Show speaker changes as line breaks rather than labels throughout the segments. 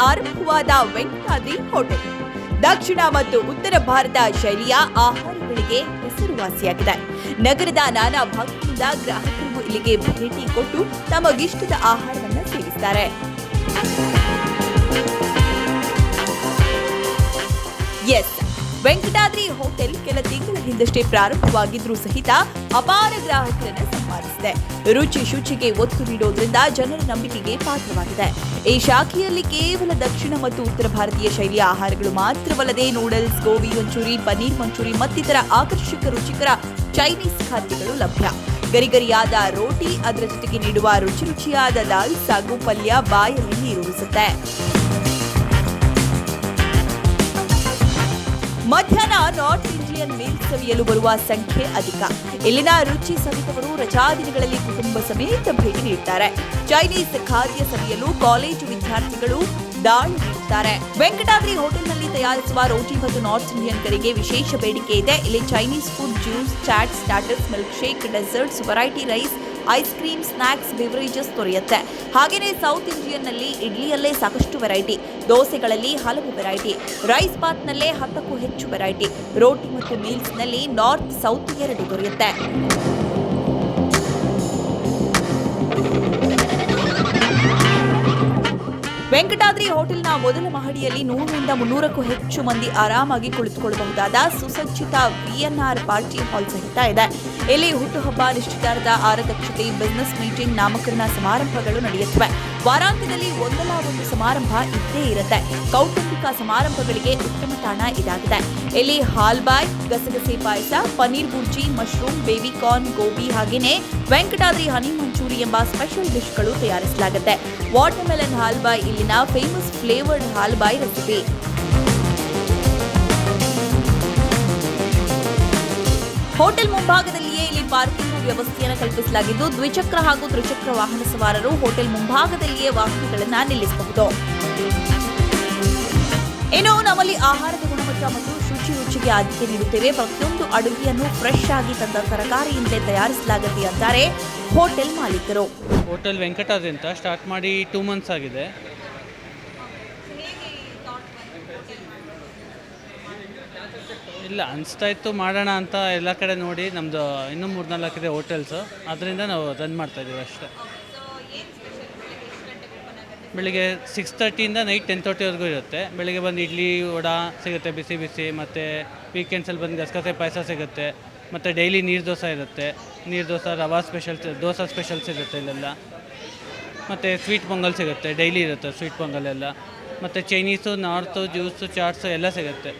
ಆರಂಭವಾದ ವೆಂಕಟಾದ್ರಿ ಹೋಟೆಲ್. ದಕ್ಷಿಣ ಮತ್ತು ಉತ್ತರ ಭಾರತ ಶೈಲಿಯ ಆಹಾರಗಳಿಗೆ ಹೆಸರುವಾಸಿಯಾಗಿದೆ. ನಗರದ ನಾನಾ ಭಾಗದಿಂದ ಗ್ರಾಹಕರು ಇಲ್ಲಿಗೆ ಭೇಟಿ ಕೊಟ್ಟು ತಮಗಿಷ್ಟದ ಆಹಾರವನ್ನು ಸೇವಿಸ್ತಾರೆ. ಎಸ್ ವೆಂಕಟಾದ್ರಿ ಹೋಟೆಲ್ ಕೆಲ ತಿಂಗಳ ಹಿಂದಷ್ಟೇ ಪ್ರಾರಂಭವಾಗಿದ್ರೂ ಸಹಿತ ಅಪಾರ ಗ್ರಾಹಕರನ್ನು ಸಂಪಾದಿಸಿದೆ. ರುಚಿ ಶುಚಿಗೆ ಒತ್ತು ನೀಡೋದ್ರಿಂದ ಜನರ ನಂಬಿಕೆಗೆ ಪಾತ್ರವಾಗಿದೆ. ಈ ಶಾಖೆಯಲ್ಲಿ ಕೇವಲ ದಕ್ಷಿಣ ಮತ್ತು ಉತ್ತರ ಭಾರತೀಯ ಶೈಲಿಯ ಆಹಾರಗಳು ಮಾತ್ರವಲ್ಲದೆ ನೂಡಲ್ಸ್, ಗೋಬಿ ಮಂಚೂರಿ, ಪನ್ನೀರ್ ಮಂಚೂರಿ ಮತ್ತಿತರ ಆಕರ್ಷಕ ರುಚಿಕರ ಚೈನೀಸ್ ಖಾದ್ಯಗಳು ಲಭ್ಯ. ಗರಿಗರಿಯಾದ ರೋಟಿ ಅದರ ಜೊತೆಗೆ ನೀಡುವ ರುಚಿ ರುಚಿಯಾದ ದಾಲ್, ಸಾಗು ಪಲ್ಯ ಬಾಯಲ್ಲಿ ನೀರೂರಿಸುತ್ತೆ ಮಧ್ಯಾಹ್ನ ನಾರ್ತ್ ಇಂಡಿಯನ್ ಮೀಲ್ ಸವಿಯಲು ಬರುವ ಸಂಖ್ಯೆ ಅಧಿಕ. ಇಲ್ಲಿನ ರುಚಿ ಸವಿತವರು ರಜಾದಿನಗಳಲ್ಲಿ ಕುಟುಂಬ ಸಮೇತ ಭೇಟಿ ನೀಡುತ್ತಾರೆ ಚೈನೀಸ್ ಖಾದ್ಯ ಸವಿಯಲು ಕಾಲೇಜು ವಿದ್ಯಾರ್ಥಿಗಳು ದಾಳಿ ನೀಡುತ್ತಾರೆ ವೆಂಕಟಾದ್ರಿ ಹೋಟೆಲ್ನಲ್ಲಿ ತಯಾರಿಸುವ ರೋಟಿ ಮತ್ತು ನಾರ್ತ್ ಇಂಡಿಯನ್ ಕರಿಗೆ ವಿಶೇಷ ಬೇಡಿಕೆ ಇದೆ. ಇಲ್ಲಿ Chinese food juice chaat starters milk shake desserts variety rice ice cream, snacks beverages ದೊರೆಯುತ್ತೆ. ಹಾಗೆಯೇ ಸೌತ್ ಇಂಡಿಯನ್ನಲ್ಲಿ ಇಡ್ಲಿಯಲ್ಲೇ ಸಾಕಷ್ಟು ವೆರೈಟಿ ದೋಸೆಗಳಲ್ಲಿ ಹಲವು ವೆರೈಟಿ ರೈಸ್ ಬಾತ್ನಲ್ಲೇ ಹತ್ತಕ್ಕೂ ಹೆಚ್ಚು ವೆರೈಟಿ ರೋಟಿ ಮತ್ತು ಮೀಲ್ಸ್ನಲ್ಲಿ ನಾರ್ತ್ ಸೌತ್ ಎರಡು ದೊರೆಯುತ್ತೆ. ವೆಂಕಟಾದ್ರಿ ಹೋಟೆಲ್ನ ಮೊದಲ ಮಹಡಿಯಲ್ಲಿ ನೂರರಿಂದ ಮುನ್ನೂರಕ್ಕೂ ಹೆಚ್ಚು ಮಂದಿ ಆರಾಮಾಗಿ ಕುಳಿತುಕೊಳ್ಳಬಹುದಾದ ಸುಸಜ್ಜಿತ ವಿಎನ್ಆರ್ ಪಾರ್ಟಿ ಹಾಲ್ ಸಹಿತ ಇದೆ. ಇಲ್ಲಿ ಹುಟ್ಟುಹಬ್ಬ ನಿಶ್ಚಿತಾರ್ಥ ಆರದಕ್ಷತೆ ಬಿಸ್ನೆಸ್ ಮೀಟಿಂಗ್ ನಾಮಕರಣ ಸಮಾರಂಭಗಳು ನಡೆಯುತ್ತವೆ. ವಾರಾಂತ್ಯದಲ್ಲಿ ಒಂದಲ್ಲ ಒಂದು ಸಮಾರಂಭ ಇದ್ದೇ ಇರುತ್ತೆ. ಕೌಟುಂಬಿಕ ಸಮಾರಂಭಗಳಿಗೆ ಉತ್ತಮ ತಾಣ ಇದಾಗಿದೆ. ಇಲ್ಲಿ ಹಾಲ್ಬಾಯ್, ಗಸಗಸೆ ಪಾಯಸ, paneer bhurji, mushroom, baby corn, gobi ಹಾಗೇನೆ ವೆಂಕಟಾದ್ರಿ ಹನಿ ಮಂಚೂರಿ ಎಂಬ ಸ್ಪೆಷಲ್ ಡಿಶ್ಗಳು ತಯಾರಿಸಲಾಗುತ್ತೆ. ವಾಟರ್ಮೆಲನ್ ಹಾಲ್ಬಾಯ್ ಇಲ್ಲಿನ famous flavoured halbai recipe hotel ಮುಂಭಾಗದಲ್ಲಿಯೇ ಇಲ್ಲಿ ಪಾರ್ಕಿಂಗ್ ವ್ಯವಸ್ಥೆಯನ್ನು ಕಲ್ಪಿಸಲಾಗಿದ್ದು, ದ್ವಿಚಕ್ರ ಹಾಗೂ ತ್ರಿಚಕ್ರ ವಾಹನ ಸವಾರರು ಹೋಟೆಲ್ ಮುಂಭಾಗದಲ್ಲಿಯೇ ವಾಹನಗಳನ್ನು ನಿಲ್ಲಿಸಬಹುದು. ಇನ್ನು ನಮ್ಮಲ್ಲಿ ಆಹಾರದ ಗುಣಮಟ್ಟ ಮತ್ತು ಶುಚಿ ರುಚಿಗೆ ಆದ್ಯತೆ ನೀಡುತ್ತೇವೆ. ಪ್ರತಿಯೊಂದು ಅಡುಗೆಯನ್ನು ಫ್ರೆಶ್ ಆಗಿ ತಂದ ತರಕಾರಿಯಿಂದಲೇ ತಯಾರಿಸಲಾಗುತ್ತೆ ಅಂತಾರೆ ಹೋಟೆಲ್ ಮಾಲೀಕರು.
ಹೋಟೆಲ್ ವೆಂಕಟಾದ್ರಿ ಅಂತ ಸ್ಟಾರ್ಟ್ ಮಾಡಿ ಟೂ ಮಂತ್ಸ್ ಆಗಿದೆ. ಇಲ್ಲ, ಅನಿಸ್ತಾ ಇತ್ತು, ಮಾಡೋಣ ಅಂತ ಎಲ್ಲ ಕಡೆ ನೋಡಿ ನಮ್ಮದು ಇನ್ನೂ ಮೂರು ಇದೆ ಹೋಟೆಲ್ಸು ಅದರಿಂದ ನಾವು ರನ್ ಮಾಡ್ತಾಯಿದ್ದೀವಿ ಅಷ್ಟೇ. ಬೆಳಿಗ್ಗೆ ಸಿಕ್ಸ್ ತರ್ಟಿಯಿಂದ ನೈಟ್ ಟೆನ್ ತರ್ಟಿವರೆಗೂ ಇರುತ್ತೆ. ಬೆಳಿಗ್ಗೆ ಬಂದು ಇಡ್ಲಿ, ವಡ ಸಿಗುತ್ತೆ, ಬಿಸಿ ಬಿಸಿ, ಮತ್ತು ವೀಕೆಂಡ್ಸಲ್ಲಿ ಬಂದು ಗಸಗಸೆ ಪಾಯಸ ಸಿಗುತ್ತೆ, ಮತ್ತು ಡೈಲಿ ನೀರು ದೋಸೆ ಇರುತ್ತೆ. ನೀರು ದೋಸೆ, ರವಾ ಸ್ಪೆಷಲ್ಸ್ ದೋಸೆ ಸ್ಪೆಷಲ್ಸ್ ಇರುತ್ತೆ ಇಲ್ಲೆಲ್ಲ. ಮತ್ತು ಸ್ವೀಟ್ ಪೊಂಗಲ್ ಸಿಗುತ್ತೆ ಡೈಲಿ ಇರುತ್ತೆ ಸ್ವೀಟ್ ಪೊಂಗಲ್ ಎಲ್ಲ. ಮತ್ತು ಚೈನೀಸು ನಾರ್ತು ಜ್ಯೂಸು ಚಾಟ್ಸು ಎಲ್ಲ ಸಿಗುತ್ತೆ.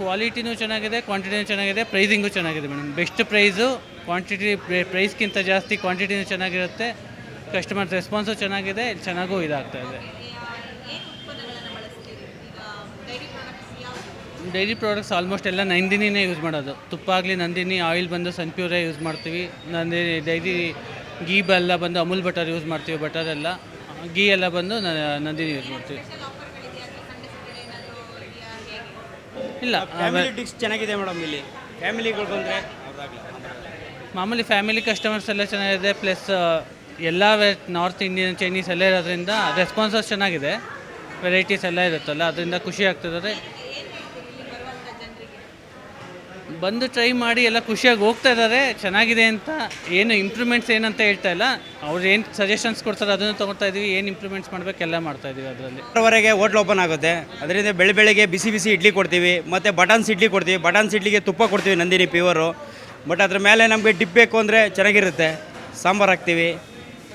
ಕ್ವಾಲಿಟಿನೂ ಚೆನ್ನಾಗಿದೆ ಕ್ವಾಂಟಿಟಿನೂ ಚೆನ್ನಾಗಿದೆ ಪ್ರೈಸಿಂಗು ಚೆನ್ನಾಗಿದೆ ಮೇಡಮ್ ಬೆಸ್ಟ್ ಪ್ರೈಸು ಕ್ವಾಂಟಿಟಿ ಪ್ರೈಸ್ಗಿಂತ ಜಾಸ್ತಿ ಕ್ವಾಂಟಿಟಿನೂ ಚೆನ್ನಾಗಿರುತ್ತೆ. ಕಸ್ಟಮರ್ ರೆಸ್ಪಾನ್ಸು ಚೆನ್ನಾಗಿದೆ, ಚೆನ್ನಾಗೂ ಇದಾಗ್ತಾ ಇದೆ. ಡೈರಿ ಪ್ರಾಡಕ್ಟ್ಸ್ ಆಲ್ಮೋಸ್ಟ್ ಎಲ್ಲ ನಂದಿನಿನೇ ಯೂಸ್ ಮಾಡೋದು. ತುಪ್ಪ ಆಗಲಿ ನಂದಿನಿ ಆಯಿಲ್ ಬಂದು ಸನ್ಪ್ಯೂರೇ ಯೂಸ್ ಮಾಡ್ತೀವಿ. ನಂದಿನಿ ಡೈರಿ ಗೀ ಎಲ್ಲ ಬಂದು ಅಮೂಲ್ ಬಟರ್ ಯೂಸ್ ಮಾಡ್ತೀವಿ ಬಟರ್ ಎಲ್ಲ. ಗೀ ಎಲ್ಲ ಬಂದು ನಂದಿನಿ ಯೂಸ್ ಮಾಡ್ತೀವಿ. ಇಲ್ಲ
ಫ್ಯಾಮಿಲಿ ಚೆನ್ನಾಗಿದೆ ಮೇಡಮ್ ಇಲ್ಲಿ. ಫ್ಯಾಮಿಲಿಗಳು ಬಂದರೆ
ಮಾಮೂಲಿ ಫ್ಯಾಮಿಲಿ ಕಸ್ಟಮರ್ಸ್ ಎಲ್ಲ ಚೆನ್ನಾಗಿದೆ ಪ್ಲಸ್ ಎಲ್ಲ ನಾರ್ತ್ ಇಂಡಿಯನ್ ಚೈನೀಸ್ ಎಲ್ಲ ಇರೋದ್ರಿಂದ ರೆಸ್ಪಾನ್ಸಸ್ ಚೆನ್ನಾಗಿದೆ. ವೆರೈಟೀಸ್ ಎಲ್ಲ ಇರುತ್ತಲ್ಲ ಅದರಿಂದ ಖುಷಿ ಆಗ್ತಿದ್ದಾರೆ. ಬಂದು ಟ್ರೈ ಮಾಡಿ ಎಲ್ಲ ಖುಷಿಯಾಗಿ ಹೋಗ್ತಾ ಇದ್ದಾರೆ. ಚೆನ್ನಾಗಿದೆ ಅಂತ ಏನು ಇಂಪ್ರೂವ್ಮೆಂಟ್ಸ್ ಏನಂತ ಹೇಳ್ತಾ ಇಲ್ಲ. ಅವ್ರು ಏನು ಸಜೆಷನ್ಸ್ ಕೊಡ್ತಾರೆ ಅದನ್ನು ತೊಗೊಳ್ತಾ ಇದೀವಿ. ಏನು ಇಂಪ್ರೂವ್ಮೆಂಟ್ಸ್ ಮಾಡಬೇಕು ಎಲ್ಲ ಮಾಡ್ತಾ ಇದೀವಿ ಅದರಲ್ಲಿ.
ವರೆಗೆ ಹೋಟ್ಲ್ ಓಪನ್ ಆಗುತ್ತೆ. ಅದರಿಂದ ಬೆಳೆ ಬೆಳಿಗ್ಗೆ ಬಿಸಿ ಬಿಸಿ ಇಡ್ಲಿ ಕೊಡ್ತೀವಿ. ಮತ್ತು ಬಟನ್ಸ್ ಇಡ್ಲಿ ಕೊಡ್ತೀವಿ. ಬಟನ್ಸ್ ಇಡ್ಲಿಗೆ ತುಪ್ಪ ಕೊಡ್ತೀವಿ ನಂದಿನಿ ಪ್ಯೂವರು ಬಟ್ ಅದ್ರ ಮೇಲೆ ನಮಗೆ ಡಿಪ್ ಬೇಕು ಅಂದರೆ ಚೆನ್ನಾಗಿರುತ್ತೆ. ಸಾಂಬಾರು ಹಾಕ್ತೀವಿ.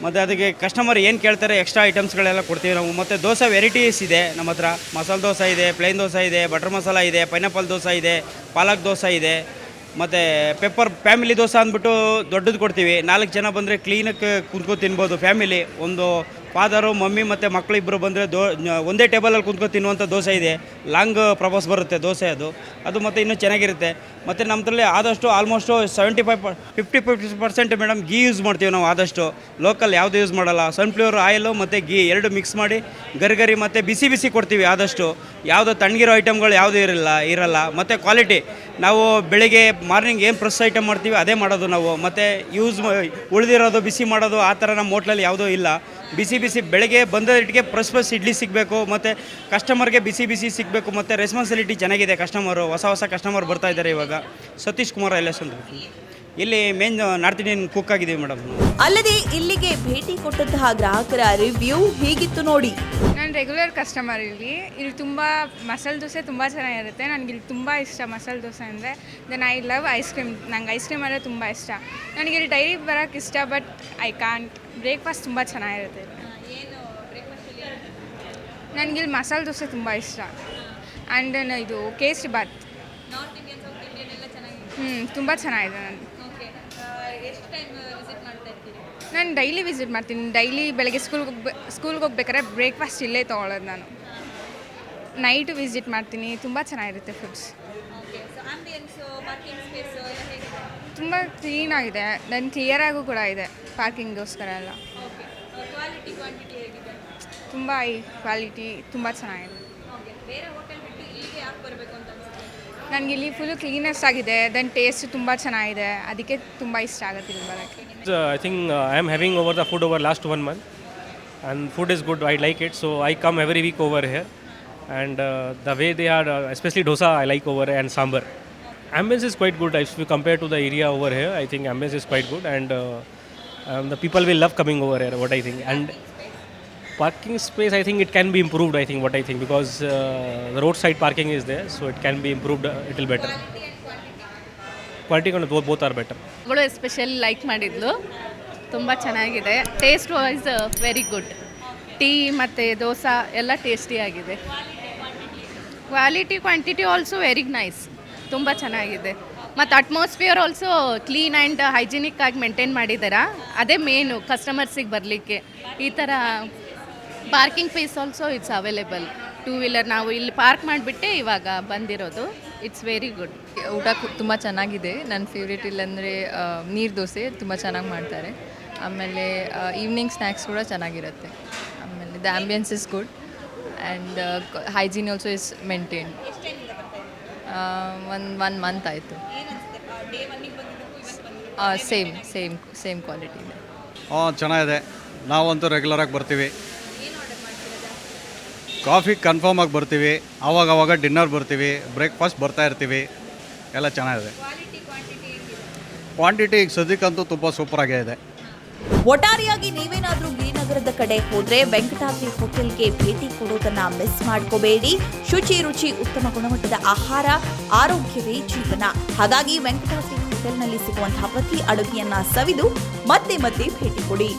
ಮತ್ತು ಅದಕ್ಕೆ ಕಸ್ಟಮರ್ ಏನು ಕೇಳ್ತಾರೆ ಎಕ್ಸ್ಟ್ರಾ ಐಟಮ್ಸ್ಗಳೆಲ್ಲ ಕೊಡ್ತೀವಿ ನಾವು. ಮತ್ತು ದೋಸೆ ವೆರೈಟೀಸ್ ಇದೆ ನಮ್ಮ ಹತ್ರ. ಮಸಾಲೆ ದೋಸೆ ಇದೆ ಪ್ಲೇನ್ ದೋಸೆ ಇದೆ ಬಟರ್ ಮಸಾಲ ಇದೆ ಪೈನಾಪಲ್ ದೋಸೆ ಇದೆ, ಪಾಲಕ್ ದೋಸೆ ಇದೆ. ಮತ್ತು ಪೆಪ್ಪರ್ ಫ್ಯಾಮಿಲಿ ದೋಸೆ ಅಂದ್ಬಿಟ್ಟು ದೊಡ್ಡದು ಕೊಡ್ತೀವಿ. ನಾಲ್ಕು ಜನ ಬಂದರೆ ಕ್ಲೀನಕ್ಕೆ ಕುಂತ್ಕೊ ತಿನ್ಬೋದು ಫ್ಯಾಮಿಲಿ ಒಂದು ಫಾದರು, ಮಮ್ಮಿ ಮತ್ತು ಮಕ್ಕಳು ಇಬ್ಬರು ಬಂದರೆ ದೋ ಒಂದೇ ಟೇಬಲಲ್ಲಿ ಕುಂತ್ಕೊಂಡು ತಿನ್ನುವಂಥ ದೋಸೆ ಇದೆ. ಲಾಂಗ್ ಪ್ರಪೋಸ್ ಬರುತ್ತೆ ದೋಸೆ ಅದು. ಅದು ಮತ್ತು ಇನ್ನೂ ಚೆನ್ನಾಗಿರುತ್ತೆ. ಮತ್ತು ನಮ್ಮದ್ರಲ್ಲಿ ಆದಷ್ಟು almost seventy five fifty fifty percent madam ghee use ಮಾಡ್ತೀವಿ ನಾವು ಆದಷ್ಟು. ಲೋಕಲ್ ಯಾವುದು ಯೂಸ್ ಮಾಡೋಲ್ಲ. ಸನ್ಫ್ಲವರ್ ಆಯಿಲು ಮತ್ತು ಗೀ ಎರಡು ಮಿಕ್ಸ್ ಮಾಡಿ ಗರಿಗರಿ ಮತ್ತು ಬಿಸಿ ಬಿಸಿ ಕೊಡ್ತೀವಿ ಆದಷ್ಟು. ಯಾವುದೋ ತಣ್ಣಗಿರೋ ಐಟಮ್ಗಳು ಯಾವುದೂ ಇರಲ್ಲ ಇರಲ್ಲ. ಮತ್ತು ಕ್ವಾಲಿಟಿ ನಾವು ಬೆಳಿಗ್ಗೆ ಮಾರ್ನಿಂಗ್ ಏನು ಫ್ರೆಶ್ ಐಟಮ್ ಮಾಡ್ತೀವಿ, ಅದೇ ಮಾಡೋದು ನಾವು. ಮತ್ತು ಯೂಸ್ ಉಳಿದಿರೋದು ಬಿಸಿ ಮಾಡೋದು, ಆ ಥರ ನಮ್ಮ ಹೋಟ್ಲಲ್ಲಿ ಯಾವುದೂ ಇಲ್ಲ. ಬಿಸಿ ಬಿಸಿ ಬೆಳಗ್ಗೆ ಬಂದಟ್ಟಿಗೆ ಫ್ರೆಶ್ ಫ್ರೆಶ್ ಇಡ್ಲಿ ಸಿಗಬೇಕು, ಮತ್ತು ಕಸ್ಟಮರ್ಗೆ ಬಿಸಿ ಬಿಸಿ ಸಿಗಬೇಕು, ಮತ್ತು ರೆಸ್ಪಾನ್ಸಿಬಿಲಿಟಿ ಚೆನ್ನಾಗಿದೆ ಕಸ್ಟಮರು ಹೊಸ ಹೊಸ ಕಸ್ಟಮರ್ ಬರ್ತಾ ಇದ್ದಾರೆ ಇವಾಗ. ಸತೀಶ್ ಕುಮಾರ್ ಎಸ್ ಅಂತ. ಇಲ್ಲಿ ಮೇನ್ ನಾರ್ತ್ ಇಂಡಿಯನ್ ಕುಕ್ ಆಗಿದ್ದೀವಿ ಮೇಡಮ್
ಅಲ್ಲದೆ ಇಲ್ಲಿಗೆ ಭೇಟಿ ಕೊಟ್ಟಂತಹ ಗ್ರಾಹಕರ ರಿವ್ಯೂ ಹೀಗಿತ್ತು ನೋಡಿ.
ನಾನು ರೆಗ್ಯುಲರ್ ಕಸ್ಟಮರ್ ಇಲ್ಲಿ. ಇಲ್ಲಿ ತುಂಬ ಮಸಾಲೆ ದೋಸೆ ತುಂಬ ಚೆನ್ನಾಗಿರುತ್ತೆ. ನನಗೆ ಇಲ್ಲಿ ತುಂಬ ಇಷ್ಟ ಮಸಾಲೆ ದೋಸೆ ಅಂದರೆ. Then I love ice cream ನಂಗೆ ಐಸ್ ಕ್ರೀಮ್ ಅಂದರೆ ತುಂಬ ಇಷ್ಟ. ನನಗೆ ಇಲ್ಲಿ ಡೈರಿ ಬರೋಕ್ಕೆ ಇಷ್ಟ ಬಟ್ ಐ ಕಾಂಟ್ ಬ್ರೇಕ್ಫಾಸ್ಟ್ ತುಂಬ ಚೆನ್ನಾಗಿರುತ್ತೆ ನನಗೆ ಇಲ್ಲಿ ಮಸಾಲೆ ದೋಸೆ ತುಂಬ ಇಷ್ಟ. ಆ್ಯಂಡ್ ದೆನ್ ಇದು ಕೇಸರಿ ಬಾತ್ ಹ್ಞೂ ತುಂಬ ಚೆನ್ನಾಗಿದೆ ನನಗೆ ನಾನು ಡೈಲಿ ವಿಸಿಟ್ ಮಾಡ್ತೀನಿ. ಡೈಲಿ ಬೆಳಗ್ಗೆ ಸ್ಕೂಲ್ಗೆ ಹೋಗ್ಬೆ ಸ್ಕೂಲ್ಗೆ ಹೋಗ್ಬೇಕಾದ್ರೆ ಬ್ರೇಕ್ಫಾಸ್ಟ್ ಇಲ್ಲೇ ತೊಗೊಳೋದು ನಾನು. ನೈಟು ವಿಸಿಟ್ ಮಾಡ್ತೀನಿ. ತುಂಬ ಚೆನ್ನಾಗಿರುತ್ತೆ ಫುಡ್ಸ್ ತುಂಬ ಕ್ಲೀನಾಗಿದೆ ದೆನ್ ಕ್ಲಿಯರಾಗೂ ಕೂಡ ಇದೆ ಪಾರ್ಕಿಂಗ್ಗೋಸ್ಕರ ಎಲ್ಲ. ತುಂಬ ಹೈ ಕ್ವಾಲಿಟಿ ತುಂಬ ಚೆನ್ನಾಗಿದೆ. ನನಗೆ ಇಲ್ಲಿ ಫುಲ್ಲು ಕ್ಲೀನೆಸ್ ಆಗಿದೆ ದೆನ್ ಟೇಸ್ಟ್ ತುಂಬ ಚೆನ್ನಾಗಿದೆ, ಅದಕ್ಕೆ ತುಂಬ ಇಷ್ಟ ಆಗುತ್ತೆ ಇಲ್ಲಿ ಬರೋಕ್ಕೆ
I think I am having over the food over last one month and food is good I like it so I come every week over here and the way they are especially dosa I like over and sambar ambience is quite good if you compare to the area over here I think ambience is quite good and the people will love coming over here what I think and parking space, I think it can be improved. I think what I think because uh, the roadside parking is there, so it can be improved a little better. Quality and both, both are better.
ಮಗಳು especially like ಮಾಡಿದ್ಲು ತುಂಬ ಚೆನ್ನಾಗಿದೆ taste wise very good tea ಮತ್ತು ದೋಸೆ ಎಲ್ಲ ಟೇಸ್ಟಿಯಾಗಿದೆ quality quantity also very nice ತುಂಬ ಚೆನ್ನಾಗಿದೆ ಮತ್ತು atmosphere also clean and hygienic ಆಗಿ ಮೇಂಟೈನ್ ಮಾಡಿದ್ದಾರಾ ಅದೇ ಮೇನು ಕಸ್ಟಮರ್ಸಿಗೆ ಬರಲಿಕ್ಕೆ ಈ ಥರ parking fees also it's available two wheeler ನಾವು ಇಲ್ಲಿ ಪಾರ್ಕ್ ಮಾಡಿಬಿಟ್ಟೆ ಇವಾಗ ಬಂದಿರೋದು. ಇಟ್ಸ್ ವೆರಿ ಗುಡ್
ಊಟ ತುಂಬ ಚೆನ್ನಾಗಿದೆ. ನನ್ನ ಫೇವ್ರೇಟ್ ಇಲ್ಲಂದರೆ ನೀರು ದೋಸೆ ತುಂಬ ಚೆನ್ನಾಗಿ ಮಾಡ್ತಾರೆ. ಆಮೇಲೆ ಈವ್ನಿಂಗ್ ಸ್ನ್ಯಾಕ್ಸ್ ಕೂಡ ಚೆನ್ನಾಗಿರುತ್ತೆ. ಆಮೇಲೆ the ambience is good and hygiene also is maintain one one month ಆಯಿತು. ಸೇಮ್ ಸೇಮ್ ಸೇಮ್ ಕ್ವಾಲಿಟಿ ಇದೆ.
ಹಾಂ ಚೆನ್ನಾಗಿದೆ. ನಾವಂತೂ ರೆಗ್ಯುಲರಾಗಿ ಬರ್ತೀವಿ. ಕಾಫಿ ಕನ್ಫರ್ಮ್ ಆಗಿ ಬರ್ತೀವಿ ಆವಾಗ ಆವಾಗ ಡಿನ್ನರ್ ಬರ್ತೀವಿ ಬ್ರೇಕ್ಫಾಸ್ಟ್ ಬರ್ತಾ ಇರ್ತೀವಿ ಎಲ್ಲ ಚೆನ್ನಾಗಿದೆ. ಕ್ವಾಂಟಿಟಿ ಈಗ ಸದ್ಯಕ್ಕಂತೂ ತುಂಬ ಸೂಪರಾಗೇ ಇದೆ.
ಒಟ್ಟಾರೆಯಾಗಿ ನೀವೇನಾದ್ರೂ ಗಿರಿನಗರದ ಕಡೆ ಹೋದ್ರೆ ವೆಂಕಟಾದ್ರಿ ಹೋಟೆಲ್ಗೆ ಭೇಟಿ ಕೊಡೋದನ್ನ ಮಿಸ್ ಮಾಡ್ಕೋಬೇಡಿ. ಶುಚಿ ರುಚಿ ಉತ್ತಮ ಗುಣಮಟ್ಟದ ಆಹಾರ ಆರೋಗ್ಯವೇ ಜೀವನ ಹಾಗಾಗಿ ವೆಂಕಟಾದ್ರಿ ಹೋಟೆಲ್ನಲ್ಲಿ ಸಿಗುವಂತಹ ಪ್ರತಿ ಅಡುಗೆಯನ್ನ ಸವಿದು ಮತ್ತೆ ಮತ್ತೆ ಭೇಟಿ ಕೊಡಿ.